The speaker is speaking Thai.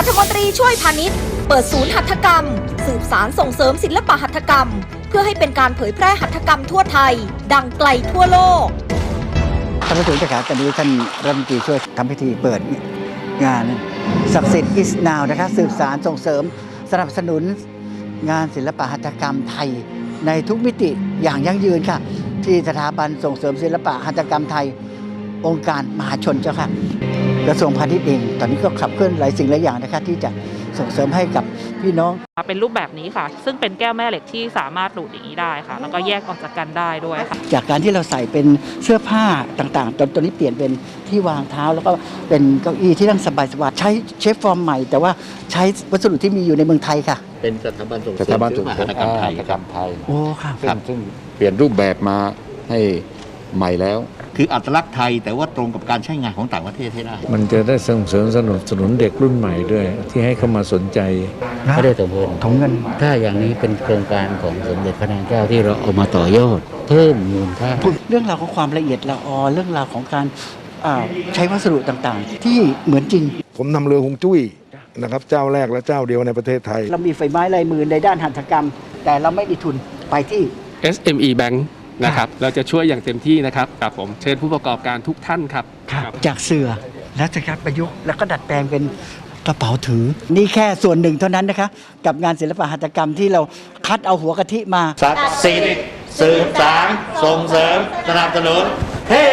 รัฐมนตรีช่วยพาณิชย์ เปิดศูนย์หัตถกรรม สืบสารส่งเสริมศิลปะหัตถกรรม เพื่อให้เป็นการเผยแพร่หัตถกรรมทั่วไทย ดังไกลทั่วโลกท่านผู้ชมที่ครับตอนนี้ท่านรัฐมนตรีช่วยทำพิธีเปิดงานศักดิ์สิทธิ์ is now นะคะสืบสารส่งเสริมสนับสนุนงานศิลปะหัตถกรรมไทย ในทุกมิติอย่างยั่งยืนค่ะ ที่สถาบันส่งเสริมศิลปะหัตถกรรมไทย องค์การมหาชนเจ้าค่ะ กระทรวงพาณิชย์เอง ตอนนี้ก็ขับเคลื่อนหลายสิ่งหลายอย่างนะคะที่จะส่งเสริมให้กับพี่น้อง เป็นรูปแบบนี้ค่ะ ซึ่งเป็นแก้วแม่เหล็กที่สามารถดูดอย่างนี้ได้ค่ะ แล้วก็แยกออกจากกันได้ด้วยค่ะ จากการที่เราใส่เป็นเสื้อผ้าต่างๆ ตอนตอนนี้เปลี่ยนเป็นที่วางเท้า แล้วก็เป็นเก้าอี้ที่นั่งสบายๆ ใช้เชฟฟอร์มใหม่ แต่ว่าใช้วัสดุที่มีอยู่ในเมืองไทยค่ะ เป็นสถาบันส่งสเสริถามบันศิส่ลงปะเสริหัมตถกรรมไทยหัตถคกรรัรบมไทยโอ้ค่ะ ซึ่งซึ่งเปลี่ยนรูปแบบมาให้ใหม่แล้ว คืออัตลักษณ์ไทย แต่ว่าตรงกับการใช้งานของต่างประเทศให้ได้ มันจะได้ส่งเสริมสนับสนุนเด็กรุ่นใหม่ด้วย ที่ให้เข้ามาสนใจพระเดชพลถุงเงิน ถ้าอย่างนี้เป็นโครงการของสมเด็จพระนางเจ้าที่เราเอามาต่อยอด เพิ่มมูลค่าเรื่องราวของความละเอียดละออเรื่องราวของการอ่าใช้วัสดุต่างๆ ที่เหมือนจริง ผมนำเรือฮวงจุ้ยนะครับเจ้าแรกและเจ้าเดียวในประเทศไทย เรามีไฟไม้ลายมือในด้านหัตถกรรม แต่เราไม่มีทุนไปที่ SME Bank นะครับเราจะช่วยอย่างเต็มที่นะครับครับผมเชิญผู้ประกอบการทุกท่านครับจากเสือแล้วจะการประยุกต์แล้วก็ดัดแปลงเป็นกระเป๋าถือ นี่แค่ส่วนหนึ่งเท่านั้นนะคะ กับงานศิลปะหัตถกรรมที่เราคัดเอาหัวกะทิมาศักดิ์สิทธิ์สืบสารส่งเสริม สนับสนุน เฮ้